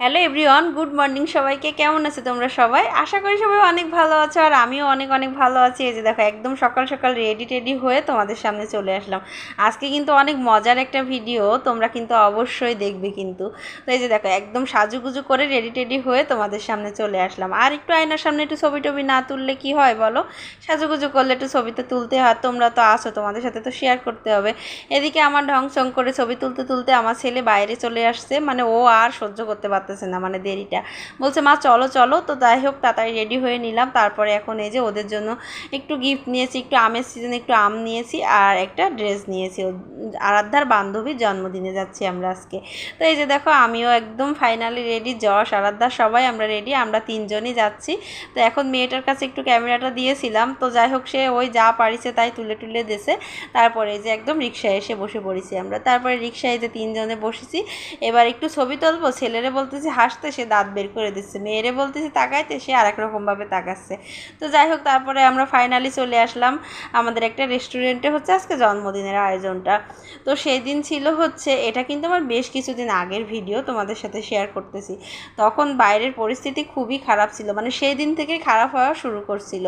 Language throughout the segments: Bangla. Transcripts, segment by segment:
হ্যালো এভরিওয়ান গুড মর্নিং সবাইকে। কেমন আছে তোমরা সবাই? আশা করি সবাই অনেক ভালো আছো আর আমিও অনেক অনেক ভালো আছি। এই যে দেখো, একদম সকাল সকাল রেডি টেডি হয়ে তোমাদের সামনে চলে আসলাম। আজকে কিন্তু অনেক মজার একটা ভিডিও তোমরা কিন্তু অবশ্যই দেখবে কিন্তু। তো এই যে দেখো, একদম সাজুগুজু করে রেডি টেডি হয়ে তোমাদের সামনে চলে আসলাম। আর একটু আয়নার সামনে একটু ছবি টবি না তুললে কি হয় বলো? সাজুগুজু করলে একটু ছবি তো তুলতে হয়। তোমরা তো আসো তোমাদের সাথে তো শেয়ার করতে হবে। এদিকে আমার ঢং করে ছবি তুলতে তুলতে আমার ছেলে বাইরে চলে আসছে। মানে ও আর সহ্য করতে পারতেছে না মানে দেরিটা। বলছে, মা, চলো চলো। তো যাই হোক, তাড়াতাড়ি রেডি হয়ে নিলাম। তারপরে এখন এই যে ওদের জন্য একটু গিফট নিয়েছি, একটু আমের সিজনে একটু আম নিয়েছি আর একটা ড্রেস নিয়েছি। আরাধ্যার বান্ধবীর জন্মদিনে যাচ্ছি আমরা আজকে। তো এই যে দেখো, আমিও একদম ফাইনালি রেডি যশ, আরাধ্যা, সবাই আমরা রেডি আমরা তিনজনই যাচ্ছি। তো এখন মেয়েটার কাছে একটু ক্যামেরাটা দিয়েছিলাম। তো যাই হোক, সে ওই যা পারিছে তাই তুলে তুলে দেছে তারপরে যে একদম রিক্সায় এসে বসে পড়েছি আমরা। তারপরে রিক্সায় যে তিনজনে বসেছি। এবার একটু ছবি তুলবো, ছেলেরে বলতেছি হাসতে সে দাঁত বের করে দিচ্ছে। মেয়েরে বলতেছি তাকাইতে, সে আরেক রকমভাবে তাকাচ্ছে। তো যাই হোক, তারপরে আমরা ফাইনালি চলে আসলাম আমাদের একটা রেস্টুরেন্টে হচ্ছে আজকে জন্মদিনের আয়োজনটা। তো সেই দিন ছিল হচ্ছে, এটা কিন্তু আমার বেশ কিছুদিন আগের ভিডিও তোমাদের সাথে শেয়ার করতেছি। তখন বাইরের পরিস্থিতি খুবই খারাপ ছিল মানে সেই দিন থেকে খারাপ হওয়া শুরু করছিল।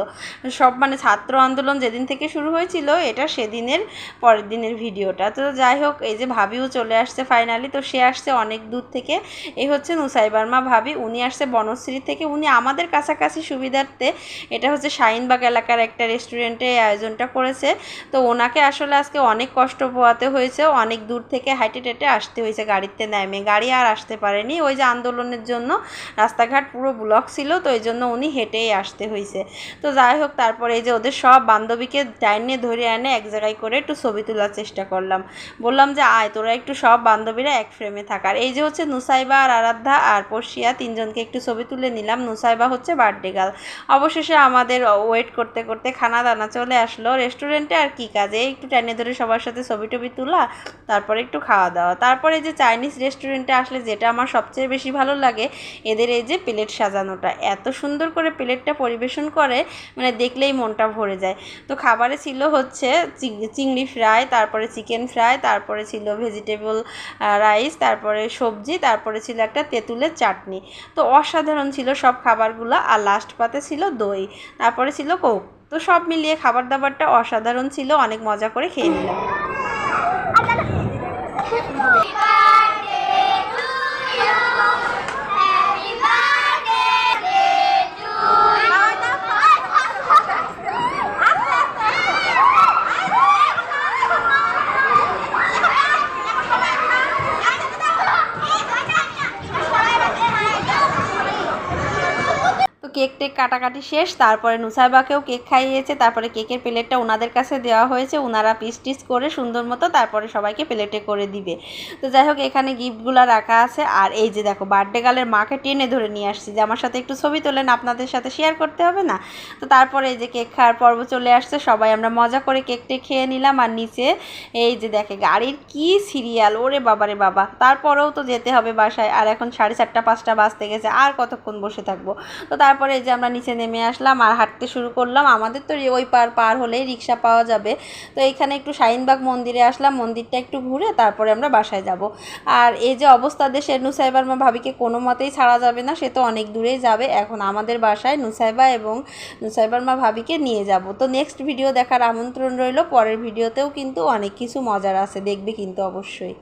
সব মানে ছাত্র আন্দোলন যেদিন থেকে শুরু হয়েছিল, এটা সেদিনের পরের দিনের ভিডিওটা তো যাই হোক, এই যে ভাবিও চলে আসছে ফাইনালি তো সে আসছে অনেক দূর থেকে। এই হচ্ছে নুসাই বার্মা ভাবি, উনি আসছে বনশ্রী থেকে। উনি আমাদের কাছাকাছি সুবিধার্থে, এটা হচ্ছে শাহিনবাগ এলাকার একটা রেস্টুরেন্টে আয়োজনটা করেছে। তো ওনাকে আসলে আজকে অনেক কষ্ট পোয়াতে হয়েছে, অনেক দূর থেকে হাইটে টেটে আসতে হয়েছে গাড়িতে নেমে। গাড়ি আর আসতে পারেনি, ওই যে আন্দোলনের জন্য রাস্তাঘাট পুরো ব্লক ছিল, তো এই জন্য উনি হেঁটেই আসতে হয়েছে। তো যাই হোক, তারপরে এই যে ওদের সব বান্ধবীকে ডাইনে ধরে এনে এক জায়গায় করে একটু ছবি তোলার চেষ্টা করলাম। বললাম যে, আয়, তোরা একটু সব বান্ধবীরা এক ফ্রেমে থাকার এই যে হচ্ছে নুসাইবা আর আরাধ্যা আর পর্ষিয়া তিনজনকে একটু ছবি তুলে নিলাম। নুসাইবা হচ্ছে বার্থডে গার্ল অবশেষে আমাদের ওয়েট করতে করতে খানা দানা চলে আসলো। রেস্টুরেন্টে আর কি কাজে? একটু টাইনে ধরে সবার সাথে ছবি টবি তোলা, তারপরে একটু খাওয়া দাওয়া তারপরে যে চাইনিজ রেস্টুরেন্টে আসলে যেটা আমার সবচেয়ে বেশি ভালো লাগে, এদের এই যে প্লেট সাজানোটা। এত সুন্দর করে প্লেটটা পরিবেশন করে মানে দেখলেই মনটা ভরে যায়। তো খাবারে ছিল হচ্ছে চিংড়ি ফ্রাই তারপরে চিকেন ফ্রাই তারপরে ছিল ভেজিটেবল রাইস তারপরে সবজি, তারপরে ছিল একটা তেঁতুলের চাটনি। তো অসাধারণ ছিল সব খাবারগুলো আর লাস্ট পাতে ছিল দই, তারপরে ছিল কোক। তো সব মিলিয়ে খাবার দাবারটা অসাধারণ ছিল, অনেক মজা করে খেয়ে নিলাম। কেক টেক কাটাকাটি শেষ, তারপরে নুসাইবাকেও কেক খাইয়েছে, তারপরে কেকের প্লেটটা ওনাদের কাছে দেওয়া হয়েছে, ওনারা পিস টিস করে সুন্দর মতো তারপরে সবাইকে প্লেটে করে দিবে। তো যাই হোক, এখানে গিফটগুলো রাখা আছে, আর এই যে দেখো, বার্থডে গার্লের মাকে টেনে ধরে নিয়ে আসছি, যে আমার সাথে একটু ছবি তোলেন, আপনাদের সাথে শেয়ার করতে হবে না? তো তারপরে এই যে কেক খাওয়ার পর্ব চলে আসছে, সবাই আমরা মজা করে কেকটে খেয়ে নিলাম, আর নিচে এই যে দেখে, গাড়ির কি সিরিয়াল, ওরে বাবারে বাবা। তারপরেও তো যেতে হবে বাসায়, আর এখন সাড়ে চারটা, পাঁচটা বাজতে গেছে, আর কতক্ষণ বসে থাকব? তো তারপরে এই যে আমরা নিচে নেমে আসলাম আর হাঁটতে শুরু করলাম। আমাদের তো ওই পার পার হলেই রিক্সা পাওয়া যাবে। তো এইখানে একটু শাহিনবাগ মন্দিরে আসলাম, মন্দিরটা একটু ঘুরে তারপরে আমরা বাসায় যাব। আর এই যে অবস্থা দেশে নুসাইবার মা ভাবিকে কোনো মতেই ছাড়া যাবে না, সে তো অনেক দূরেই যাবে। এখন আমাদের বাসায় নুসাইবা এবং নুসাইবার মা ভাবিকে নিয়ে যাব। তো নেক্সট ভিডিও দেখার আমন্ত্রণ রইল। পরের ভিডিওতেও কিন্তু অনেক কিছু মজার আছে, দেখবে কিন্তু অবশ্যই।